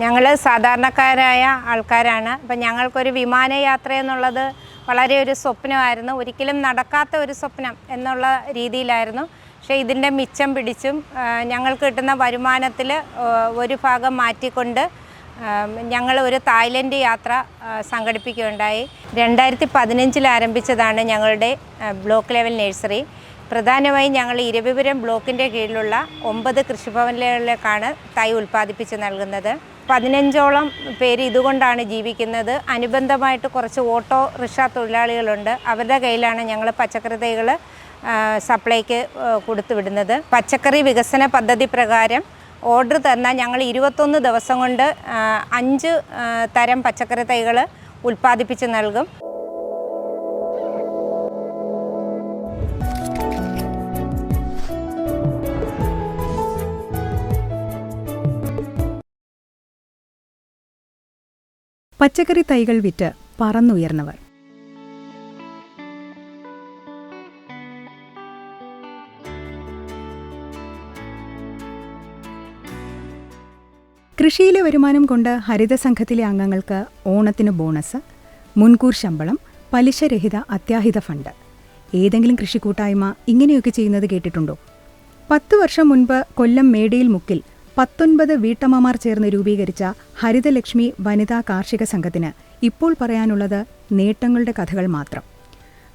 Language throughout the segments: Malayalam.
ഞങ്ങൾ സാധാരണക്കാരായ ആൾക്കാരാണ്. അപ്പം ഞങ്ങൾക്കൊരു വിമാനയാത്ര എന്നുള്ളത് വളരെ ഒരു സ്വപ്നമായിരുന്നു. ഒരിക്കലും നടക്കാത്ത ഒരു സ്വപ്നം എന്നുള്ള രീതിയിലായിരുന്നു. പക്ഷേ ഇതിന്റെ മിച്ചം പിടിച്ചും ഞങ്ങൾ കിട്ടുന്ന വരുമാനത്തിൽ ഒരു ഭാഗം മാറ്റിക്കൊണ്ട് ഞങ്ങൾ ഒരു തായ്ലൻഡ് യാത്ര സംഘടിപ്പിക്കുകയുണ്ടായി. രണ്ടായിരത്തി പതിനഞ്ചിൽ ആരംഭിച്ചതാണ് ഞങ്ങളുടെ ബ്ലോക്ക് ലെവൽ നഴ്സറി. പ്രധാനമായും ഞങ്ങൾ ഇരവിപുരം ബ്ലോക്കിന്റെ കീഴിലുള്ള ഒമ്പത് കൃഷിഭവനിലേക്കാണ് തൈ ഉൽപ്പാദിപ്പിച്ച് നൽകുന്നത്. പതിനഞ്ചോളം പേര് ഇതുകൊണ്ടാണ് ജീവിക്കുന്നത്. അനുബന്ധമായിട്ട് കുറച്ച് ഓട്ടോ റിക്ഷ തൊഴിലാളികളുണ്ട്. അവരുടെ കയ്യിലാണ് ഞങ്ങൾ പച്ചക്കറി തൈകൾ സപ്ലൈക്ക് കൊടുത്തുവിടുന്നത് കൊടുത്തു വിടുന്നത്. പച്ചക്കറി വികസന പദ്ധതി പ്രകാരം ഓർഡർ തന്നാൽ ഞങ്ങൾ ഇരുപത്തൊന്ന് ദിവസം കൊണ്ട് അഞ്ച് തരം പച്ചക്കറി തൈകൾ ഉൽപ്പാദിപ്പിച്ച് നൽകും. പച്ചക്കറി തൈകൾ വിറ്റ് പറന്നുയർന്നവർ. കൃഷിയിലെ വരുമാനം കൊണ്ട് ഹരിതസംഘത്തിലെ അംഗങ്ങൾക്ക് ഓണത്തിന് ബോണസ് മുൻകൂർ ശമ്പളം പലിശരഹിത അത്യാഹിത ഫണ്ട്. ഏതെങ്കിലും കൃഷിക്കൂട്ടായ്മ ഇങ്ങനെയൊക്കെ ചെയ്യുന്നത് കേട്ടിട്ടുണ്ടോ? പത്തു വർഷം മുൻപ് കൊല്ലം മേടയിൽ മുക്കിൽ പത്തൊൻപത് വീട്ടമ്മമാർ ചേർന്ന് രൂപീകരിച്ച ഹരിതലക്ഷ്മി വനിതാ കാർഷിക സംഘത്തിന് ഇപ്പോൾ പറയാനുള്ളത് നേട്ടങ്ങളുടെ കഥകൾ മാത്രം.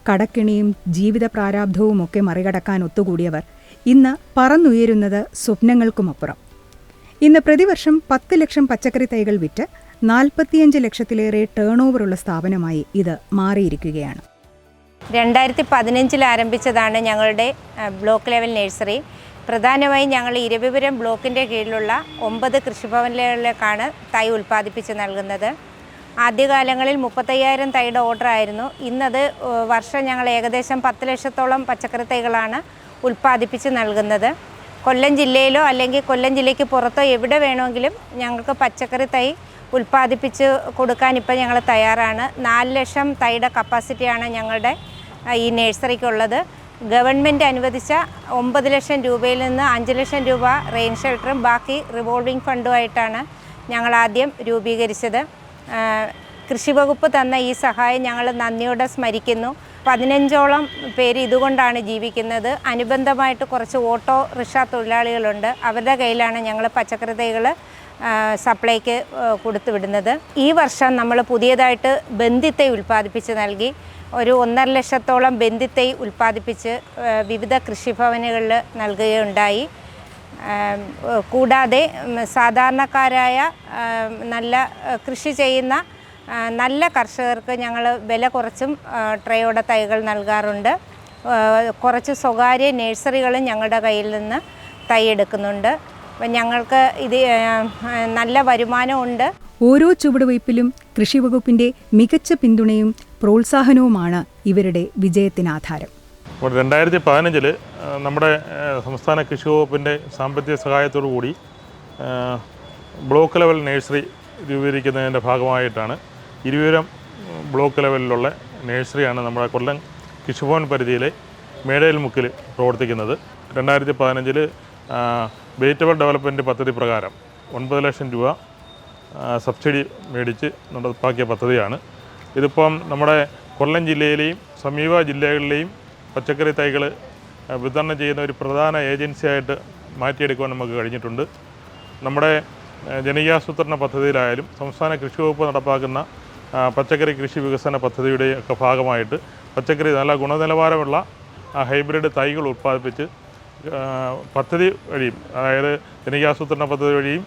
കടക്കിണിയും ജീവിത പ്രാരാബ്ധവും ഒക്കെ മറികടക്കാൻ ഒത്തുകൂടിയവർ ഇന്ന് പറന്നുയരുന്നത് സ്വപ്നങ്ങൾക്കുമപ്പുറം. ഇന്ന് പ്രതിവർഷം പത്ത് ലക്ഷം പച്ചക്കറി തൈകൾ വിറ്റ് നാൽപ്പത്തിയഞ്ച് ലക്ഷത്തിലേറെ ടേൺ ഓവറുള്ള സ്ഥാപനമായി ഇത് മാറിയിരിക്കുകയാണ്. രണ്ടായിരത്തി പതിനഞ്ചിൽ ആരംഭിച്ചതാണ് ഞങ്ങളുടെ ബ്ലോക്ക് ലെവൽ നഴ്സറി. പ്രധാനമായും ഞങ്ങൾ ഇരവിപുരം ബ്ലോക്കിന്റെ കീഴിലുള്ള ഒമ്പത് കൃഷിഭവനിലേക്കാണ് തൈ ഉൽപ്പാദിപ്പിച്ച് നൽകുന്നത്. ആദ്യകാലങ്ങളിൽ മുപ്പത്തയ്യായിരം തൈയുടെ ഓർഡർ ആയിരുന്നു. ഇന്നത് വർഷം ഞങ്ങൾ ഏകദേശം പത്ത് ലക്ഷത്തോളം പച്ചക്കറി തൈകളാണ് ഉൽപ്പാദിപ്പിച്ച് നൽകുന്നത്. കൊല്ലം ജില്ലയിലോ അല്ലെങ്കിൽ കൊല്ലം ജില്ലയ്ക്ക് പുറത്തോ എവിടെ വേണമെങ്കിലും ഞങ്ങൾക്ക് പച്ചക്കറി തൈ ഉൽപ്പാദിപ്പിച്ച് കൊടുക്കാൻ ഇപ്പോൾ ഞങ്ങൾ തയ്യാറാണ്. നാല് ലക്ഷം തൈയുടെ കപ്പാസിറ്റിയാണ് ഞങ്ങളുടെ ഈ നഴ്സറിക്കുള്ളത്. ഗവൺമെന്റ് അനുവദിച്ച ഒമ്പത് ലക്ഷം രൂപയിൽ നിന്ന് അഞ്ച് ലക്ഷം രൂപ റെയിൻ ഷെൽട്ടറും ബാക്കി റിവോൾവിംഗ് ഫണ്ടുമായിട്ടാണ് ഞങ്ങൾ ആദ്യം രൂപീകരിച്ചത്. കൃഷി വകുപ്പ് തന്ന ഈ സഹായം ഞങ്ങൾ നന്ദിയോടെ സ്മരിക്കുന്നു. പതിനഞ്ചോളം പേര് ഇതുകൊണ്ടാണ് ജീവിക്കുന്നത്. അനുബന്ധമായിട്ട് കുറച്ച് ഓട്ടോ റിക്ഷ തൊഴിലാളികളുണ്ട്. അവരുടെ കയ്യിലാണ് ഞങ്ങൾ പച്ചക്കറി തൈകൾ സപ്ലൈക്ക് കൊടുത്തു വിടുന്നത് ഈ വർഷം നമ്മൾ പുതിയതായിട്ട് ബന്ധിത്തെ ഉൽപ്പാദിപ്പിച്ച് നൽകി. ഒരു ഒന്നര ലക്ഷത്തോളം ബന്ധിത്തൈ ഉൽപ്പാദിപ്പിച്ച് വിവിധ കൃഷിഭവനുകളിൽ നൽകുകയുണ്ടായി. കൂടാതെ സാധാരണക്കാരായ നല്ല കൃഷി ചെയ്യുന്ന നല്ല കർഷകർക്ക് ഞങ്ങൾ വില കുറച്ചും ട്രേയുടെ തൈകൾ നൽകാറുണ്ട്. കുറച്ച് സ്വകാര്യ നഴ്സറികളും ഞങ്ങളുടെ കയ്യിൽ നിന്ന് തൈ എടുക്കുന്നുണ്ട്. അപ്പം ഞങ്ങൾക്ക് ഇത് നല്ല വരുമാനമുണ്ട്. ഓരോ ചുവടുവയ്പിലും കൃഷിവകുപ്പിന്റെ മികച്ച പിന്തുണയും പ്രോത്സാഹനവുമാണ് ഇവരുടെ വിജയത്തിനാധാരം. രണ്ടായിരത്തി പതിനഞ്ചിൽ നമ്മുടെ സംസ്ഥാന കൃഷി വകുപ്പിന്റെ സാമ്പത്തിക സഹായത്തോടു കൂടി ബ്ലോക്ക് ലെവൽ നഴ്സറി രൂപീകരിക്കുന്നതിന്റെ ഭാഗമായിട്ടാണ് ഇരുവരം ബ്ലോക്ക് ലെവലിലുള്ള നഴ്സറിയാണ് നമ്മുടെ കൊല്ലം കൃഷിഭവൻ പരിധിയിലെ മേടയിൽ മുക്കിൽ പ്രവർത്തിക്കുന്നത്. രണ്ടായിരത്തി പതിനഞ്ചിൽ വെജിറ്റബിൾ ഡെവലപ്മെന്റ് പദ്ധതി പ്രകാരം ഒൻപത് ലക്ഷം രൂപ സബ്സിഡി മേടിച്ച് നടപ്പാക്കിയ പദ്ധതിയാണ്. ഇതിപ്പം നമ്മുടെ കൊല്ലം ജില്ലയിലെയും സമീപ ജില്ലകളിലെയും പച്ചക്കറി തൈകൾ വിതരണം ചെയ്യുന്ന ഒരു പ്രധാന ഏജൻസിയായിട്ട് മാറ്റിയെടുക്കുവാൻ നമുക്ക് കഴിഞ്ഞിട്ടുണ്ട്. നമ്മുടെ ജനകീയാസൂത്രണ പദ്ധതിയിലായാലും സംസ്ഥാന കൃഷി വകുപ്പ് നടപ്പാക്കുന്ന പച്ചക്കറി കൃഷി വികസന പദ്ധതിയുടെ ഒക്കെ ഭാഗമായിട്ട് പച്ചക്കറി നല്ല ഗുണനിലവാരമുള്ള ഹൈബ്രിഡ് തൈകൾ ഉൽപ്പാദിപ്പിച്ച് പദ്ധതി വഴിയും അതായത് ജനകീയാസൂത്രണ പദ്ധതി വഴിയും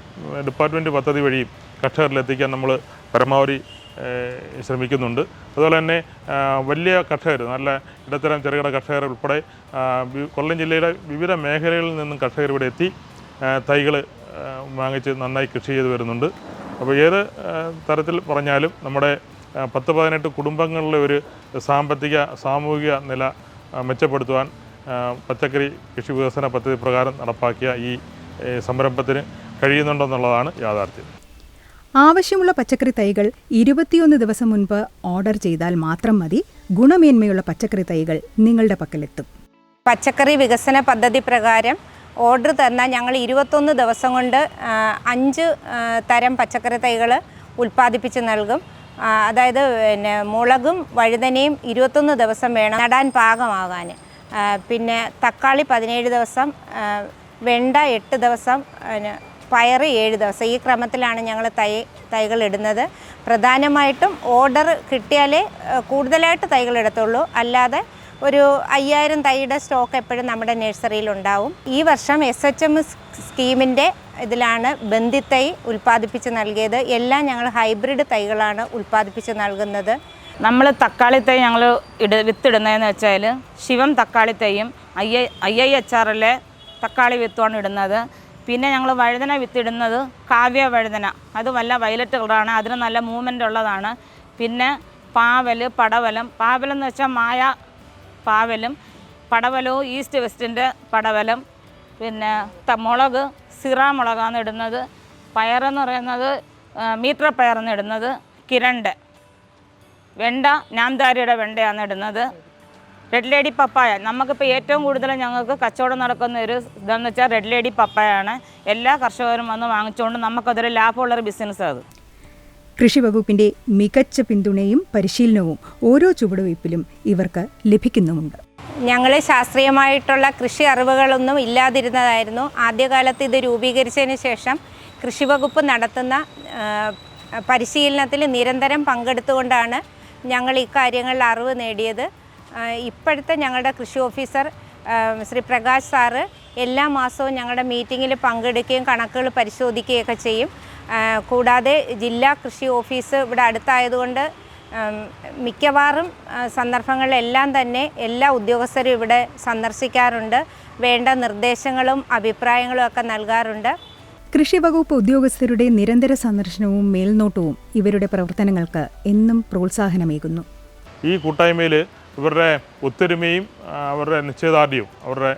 ഡിപ്പാർട്ട്മെന്റ് പദ്ധതി വഴിയും കർഷകരിലെത്തിക്കാൻ നമ്മൾ പരമാവധി ശ്രമിക്കുന്നുണ്ട്. അതുപോലെ തന്നെ വലിയ കർഷകർ നല്ല ഇടത്തരം ചെറുകിട കർഷകർ ഉൾപ്പെടെ കൊല്ലം ജില്ലയുടെ വിവിധ മേഖലകളിൽ നിന്നും കർഷകർ ഇവിടെ എത്തി തൈകൾ വാങ്ങിച്ച് നന്നായി കൃഷി ചെയ്ത് വരുന്നുണ്ട്. അപ്പോൾ ഏത് തരത്തിൽ പറഞ്ഞാലും നമ്മുടെ പത്ത് പതിനെട്ട് കുടുംബങ്ങളിലെ ഒരു സാമ്പത്തിക സാമൂഹിക നില മെച്ചപ്പെടുത്തുവാൻ പച്ചക്കറി കൃഷി വികസന പദ്ധതി പ്രകാരം നടപ്പാക്കിയ ഈ സംരംഭത്തിന് കഴിയുന്നുണ്ടെന്നുള്ളതാണ് യാഥാർത്ഥ്യം. ആവശ്യമുള്ള പച്ചക്കറി തൈകൾ ഇരുപത്തിയൊന്ന് ദിവസം മുൻപ് ഓർഡർ ചെയ്താൽ മാത്രം മതി. ഗുണമേന്മയുള്ള പച്ചക്കറി തൈകൾ നിങ്ങളുടെ പക്കലെത്തും. പച്ചക്കറി വികസന പദ്ധതി പ്രകാരം ഓർഡർ തന്നാൽ ഞങ്ങൾ ഇരുപത്തൊന്ന് ദിവസം കൊണ്ട് അഞ്ച് തരം പച്ചക്കറി തൈകൾ ഉൽപ്പാദിപ്പിച്ച് നൽകും. അതായത് പിന്നെ മുളകും വഴുതനയും ഇരുപത്തൊന്ന് ദിവസം വേണം നടാൻ പാകമാകാൻ പിന്നെ തക്കാളി പതിനേഴ് ദിവസം വെണ്ട എട്ട് ദിവസം പയറ് ഏഴ് ദിവസം. ഈ ക്രമത്തിലാണ് ഞങ്ങൾ തൈ തൈകൾ ഇടുന്നത്. പ്രധാനമായിട്ടും ഓർഡർ കിട്ടിയാലേ കൂടുതലായിട്ട് തൈകൾ എടുത്തുള്ളൂ അല്ലാതെ ഒരു അയ്യായിരം തൈയുടെ സ്റ്റോക്ക് എപ്പോഴും നമ്മുടെ നഴ്സറിയിൽ ഉണ്ടാവും. ഈ വർഷം എസ് എച്ച് എം സ്കീമിന്റെ ഇതിലാണ് ബന്ധിത്തൈ ഉൽപ്പാദിപ്പിച്ച് നൽകിയത്. എല്ലാം ഞങ്ങൾ ഹൈബ്രിഡ് തൈകളാണ് ഉൽപ്പാദിപ്പിച്ച് നൽകുന്നത്. നമ്മൾ തക്കാളി തൈ ഞങ്ങൾ ഇട വിത്തിടുന്നതെന്ന് വെച്ചാൽ ശിവം തക്കാളി തൈയും ഐ ഐ ഐ എച്ച് ആറിലെ തക്കാളി വിത്തുമാണ് ഇടുന്നത്. പിന്നെ ഞങ്ങൾ വഴുതന വിത്തിടുന്നത് കാവ്യ വഴുതന. അത് വല്ല വയലറ്റ് കളറാണ് അതിന് നല്ല മൂവ്മെന്റ് ഉള്ളതാണ്. പിന്നെ പാവൽ പടവലം. പാവലം എന്ന് വെച്ചാൽ മായ പാവലും പടവലവും ഈസ്റ്റ് വെസ്റ്റിന്റെ പടവലം പിന്നെ മുളക് സിറ മുളകാണ് ഇടുന്നത്. പയറെന്ന് പറയുന്നത് മീറ്റർ പയറെന്ന് ഇടുന്നത് കിരണ്ട്. വെണ്ട നാംദാരിയുടെ വെണ്ടയാണ് ഇടുന്നത്. റെഡ് ലേഡി പപ്പായ നമുക്കിപ്പോൾ ഏറ്റവും കൂടുതൽ ഞങ്ങൾക്ക് കച്ചവടം നടക്കുന്ന ഒരു ഇതെന്ന് വെച്ചാൽ റെഡ് ലേഡി പപ്പായാണ് എല്ലാ കർഷകരും വന്ന് വാങ്ങിച്ചുകൊണ്ട് നമുക്കതൊരു ലാഭമുള്ളൊരു ബിസിനസ് അത്. കൃഷി വകുപ്പിന്റെ മികച്ച പിന്തുണയും പരിശീലനവും ഓരോ ചുവടുവയ്പിലും ഇവർക്ക് ലഭിക്കുന്നുമുണ്ട്. ഞങ്ങൾ ശാസ്ത്രീയമായിട്ടുള്ള കൃഷി അറിവുകളൊന്നും ഇല്ലാതിരുന്നതായിരുന്നു. ആദ്യകാലത്ത് ഇത് രൂപീകരിച്ചതിന് ശേഷം കൃഷി വകുപ്പ് നടത്തുന്ന പരിശീലനത്തിൽ നിരന്തരം പങ്കെടുത്തുകൊണ്ടാണ് ഞങ്ങൾ ഈ കാര്യങ്ങളിൽ അറിവ് നേടിയത്. ഇപ്പോഴത്തെ ഞങ്ങളുടെ കൃഷി ഓഫീസർ ശ്രീ പ്രകാശ് സാറ് എല്ലാ മാസവും ഞങ്ങളുടെ മീറ്റിങ്ങിൽ പങ്കെടുക്കുകയും കണക്കുകൾ പരിശോധിക്കുകയൊക്കെ ചെയ്യും. കൂടാതെ ജില്ലാ കൃഷി ഓഫീസ് ഇവിടെ അടുത്തായതുകൊണ്ട് മിക്കവാറും സന്ദർഭങ്ങളിലെല്ലാം തന്നെ എല്ലാ ഉദ്യോഗസ്ഥരും ഇവിടെ സന്ദർശിക്കാറുണ്ട്. വേണ്ട നിർദ്ദേശങ്ങളും അഭിപ്രായങ്ങളും ഒക്കെ നൽകാറുണ്ട്. കൃഷി വകുപ്പ് ഉദ്യോഗസ്ഥരുടെ നിരന്തര സന്ദർശനവും മേൽനോട്ടവും ഇവരുടെ പ്രവർത്തനങ്ങൾക്ക് എന്നും പ്രോത്സാഹനമേകുന്നു. ഈ കൂട്ടായ്മയിൽ ഇവരുടെ ഒത്തൊരുമയും അവരുടെ നിശ്ചയദാർഢ്യവും അവരുടെ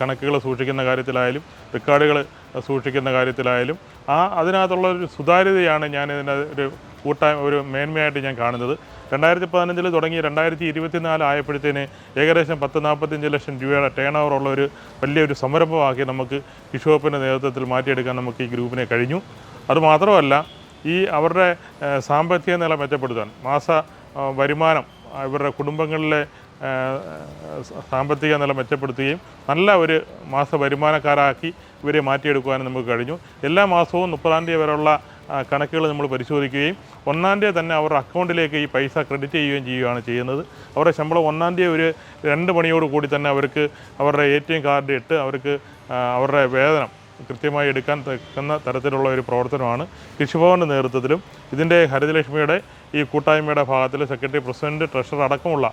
കണക്കുകൾ സൂക്ഷിക്കുന്ന കാര്യത്തിലായാലും റെക്കോർഡുകൾ സൂക്ഷിക്കുന്ന കാര്യത്തിലായാലും ആ അതിനകത്തുള്ള ഒരു സുതാര്യതയാണ് ഞാൻ ഇതിന്റെ ഒരു കൂട്ടായ്മ ഒരു മേന്മയായിട്ട് ഞാൻ കാണുന്നത്. രണ്ടായിരത്തി പതിനഞ്ചിൽ തുടങ്ങി രണ്ടായിരത്തി ഇരുപത്തിനാല് ആയപ്പോഴത്തേന് ഏകദേശം പത്ത് നാൽപ്പത്തഞ്ച് ലക്ഷം രൂപയുടെ ടേൺ ഉള്ള ഒരു വലിയൊരു സംരംഭമാക്കി നമുക്ക് കിഷോപ്പിന്റെ നേതൃത്വത്തിൽ മാറ്റിയെടുക്കാൻ നമുക്ക് ഈ ഗ്രൂപ്പിനെ കഴിഞ്ഞു. അതുമാത്രമല്ല ഈ അവരുടെ സാമ്പത്തിക നില മെച്ചപ്പെടുത്താൻ മാസ വരുമാനം ഇവരുടെ കുടുംബങ്ങളിലെ സാമ്പത്തിക നില മെച്ചപ്പെടുത്തുകയും നല്ല ഒരു മാസ വരുമാനക്കാരാക്കി ഇവരെ മാറ്റിയെടുക്കുവാനും നമുക്ക് കഴിഞ്ഞു എല്ലാ മാസവും മുപ്പതാം തീയതി വരെയുള്ള കണക്കുകൾ നമ്മൾ പരിശോധിക്കുകയും ഒന്നാം തീയതി തന്നെ അവരുടെ അക്കൗണ്ടിലേക്ക് ഈ പൈസ ക്രെഡിറ്റ് ചെയ്യുകയും ചെയ്യുകയാണ് ചെയ്യുന്നത് അവരുടെ ശമ്പളം ഒന്നാം തീയതി ഒരു രണ്ട് മണിയോട് കൂടി തന്നെ അവർക്ക് അവരുടെ എ ടി എം കാർഡ് ഇട്ട് അവർക്ക് അവരുടെ വേതനം കൃത്യമായി എടുക്കാൻ തക്കുന്ന തരത്തിലുള്ള ഒരു പ്രവർത്തനമാണ് കൃഷിഭവന്റെ നേതൃത്വത്തിലും ഇതിന്റെ ഹരിതലക്ഷ്മിയുടെ ഈ കൂട്ടായ്മയുടെ ഭാഗത്തിൽ സെക്രട്ടറി പ്രസിഡന്റ് ട്രഷറർ അടക്കമുള്ള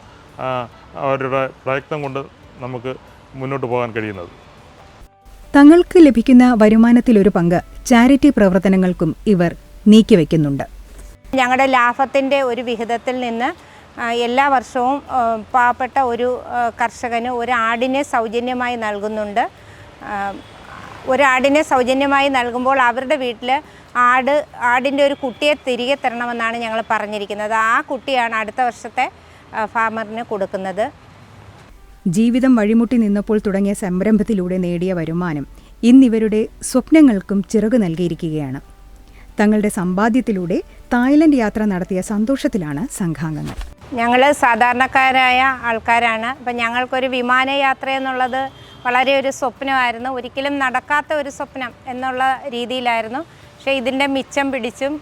അവരുടെ പ്രയത്നം കൊണ്ട് നമുക്ക് മുന്നോട്ട് പോകാൻ കഴിയുന്നത്. തങ്ങൾക്ക് ലഭിക്കുന്ന വരുമാനത്തിലൊരു പങ്ക് ചാരിറ്റി പ്രവർത്തനങ്ങൾക്കും ഇവർ നീക്കിവെക്കുന്നുണ്ട് ഞങ്ങളുടെ ലാഭത്തിന്റെ ഒരു വിഹിതത്തിൽ നിന്ന് എല്ലാ വർഷവും പാവപ്പെട്ട ഒരു കർഷകന് ഒരു ആടിനെ സൗജന്യമായി നൽകുന്നുണ്ട്. ഒരാടിനെ സൗജന്യമായി നൽകുമ്പോൾ അവരുടെ വീട്ടിൽ ആട് ആടിന്റെ ഒരു കുട്ടിയെ തിരികെ തരണമെന്നാണ് ഞങ്ങൾ പറഞ്ഞിരിക്കുന്നത്. ആ കുട്ടിയാണ് അടുത്ത വർഷത്തെ ഫാമറിന് കൊടുക്കുന്നത്. ജീവിതം വഴിമുട്ടി നിന്നപ്പോൾ തുടങ്ങിയ സംരംഭത്തിലൂടെ നേടിയ വരുമാനം ഇന്നിവരുടെ സ്വപ്നങ്ങൾക്കും ചിറക് നൽകിയിരിക്കുകയാണ്. തങ്ങളുടെ സമ്പാദ്യത്തിലൂടെ തായ്ലൻഡ് യാത്ര നടത്തിയ സന്തോഷത്തിലാണ് സംഘാംഗങ്ങൾ. ഞങ്ങൾ സാധാരണക്കാരായ ആൾക്കാരാണ്. അപ്പം ഞങ്ങൾക്കൊരു വിമാനയാത്ര എന്നുള്ളത് വളരെ ഒരു സ്വപ്നമായിരുന്നു. ഒരിക്കലും നടക്കാത്ത ഒരു സ്വപ്നം എന്നുള്ള രീതിയിലായിരുന്നു. പക്ഷേ ഇതിന്റെ മിച്ചം പിടിച്ചും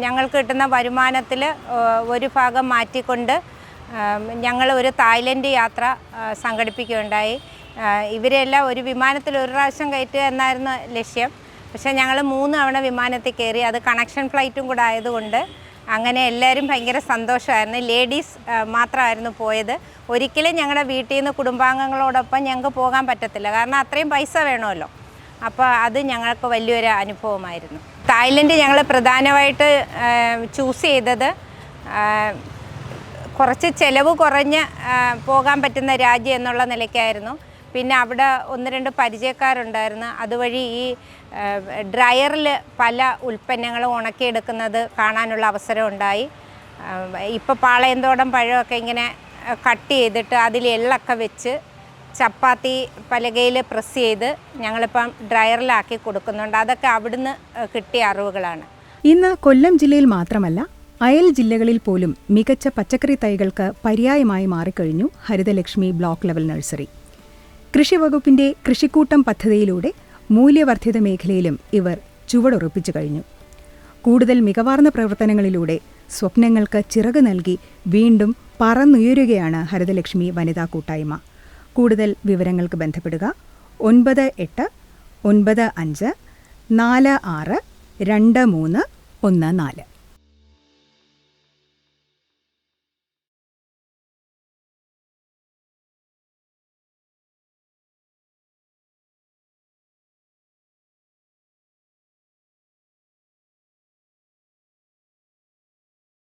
ഞങ്ങൾ കിട്ടുന്ന വരുമാനത്തിൽ ഒരു ഭാഗം മാറ്റിക്കൊണ്ട് ഞങ്ങൾ ഒരു തായ്ലൻഡ് യാത്ര സംഘടിപ്പിക്കുകയുണ്ടായി. ഇവരെല്ലാം ഒരു വിമാനത്തിൽ ഒരു പ്രാവശ്യം കയറ്റുക എന്നായിരുന്നു ലക്ഷ്യം. പക്ഷേ ഞങ്ങൾ മൂന്ന് തവണ വിമാനത്തിൽ കയറി അത് കണക്ഷൻ ഫ്ലൈറ്റും കൂടെ ആയതുകൊണ്ട് അങ്ങനെ എല്ലാവരും ഭയങ്കര സന്തോഷമായിരുന്നു. ലേഡീസ് മാത്രമായിരുന്നു പോയത്. ഒരിക്കലും ഞങ്ങളുടെ വീട്ടിൽ നിന്ന് കുടുംബാംഗങ്ങളോടൊപ്പം ഞങ്ങൾക്ക് പോകാൻ പറ്റത്തില്ല. കാരണം അത്രയും പൈസ വേണമല്ലോ. അപ്പോൾ അത് ഞങ്ങൾക്ക് വലിയൊരു അനുഭവമായിരുന്നു. തായ്ലൻഡ് ഞങ്ങൾ പ്രധാനമായിട്ട് ചൂസ് ചെയ്തത് കുറച്ച് ചിലവ് കുറഞ്ഞ് പോകാൻ പറ്റുന്ന രാജ്യം എന്നുള്ള നിലയ്ക്കായിരുന്നു. പിന്നെ അവിടെ ഒന്ന് രണ്ട് പരിചയക്കാരുണ്ടായിരുന്നു. അതുവഴി ഈ ഡ്രയറിൽ പല ഉൽപ്പന്നങ്ങളും ഉണക്കിയെടുക്കുന്നത് കാണാനുള്ള അവസരം ഉണ്ടായി. ഇപ്പോൾ പാളയന്തോടം പഴമൊക്കെ ഇങ്ങനെ കട്ട് ചെയ്തിട്ട് അതിൽ എള്ളൊക്കെ വെച്ച് ചപ്പാത്തി പലകയിൽ പ്രസ് ചെയ്ത് ഞങ്ങളിപ്പം ഡ്രയറിലാക്കി കൊടുക്കുന്നുണ്ട്. അതൊക്കെ അവിടുന്ന് കിട്ടിയ അറിവുകളാണ്. ഇന്ന് കൊല്ലം ജില്ലയിൽ മാത്രമല്ല അയൽ ജില്ലകളിൽ പോലും മികച്ച പച്ചക്കറി തൈകൾക്ക് പര്യായമായി മാറിക്കഴിഞ്ഞു ഹരിതലക്ഷ്മി ബ്ലോക്ക് ലെവൽ നഴ്സറി. കൃഷിവകുപ്പിന്റെ കൃഷിക്കൂട്ടം പദ്ധതിയിലൂടെ മൂല്യവർദ്ധിത മേഖലയിലും ഇവർ ചുവടുറപ്പിച്ചു കഴിഞ്ഞു. കൂടുതൽ മികവാർന്ന പ്രവർത്തനങ്ങളിലൂടെ സ്വപ്നങ്ങൾക്ക് ചിറക് നൽകി വീണ്ടും പറന്നുയരുകയാണ് ഹരിതലക്ഷ്മി വനിതാ കൂട്ടായ്മ. കൂടുതൽ വിവരങ്ങൾക്ക് ബന്ധപ്പെടുക. ഒൻപത് എട്ട് ഒൻപത് അഞ്ച് നാല് ആറ് രണ്ട് മൂന്ന് ഒന്ന് നാല്.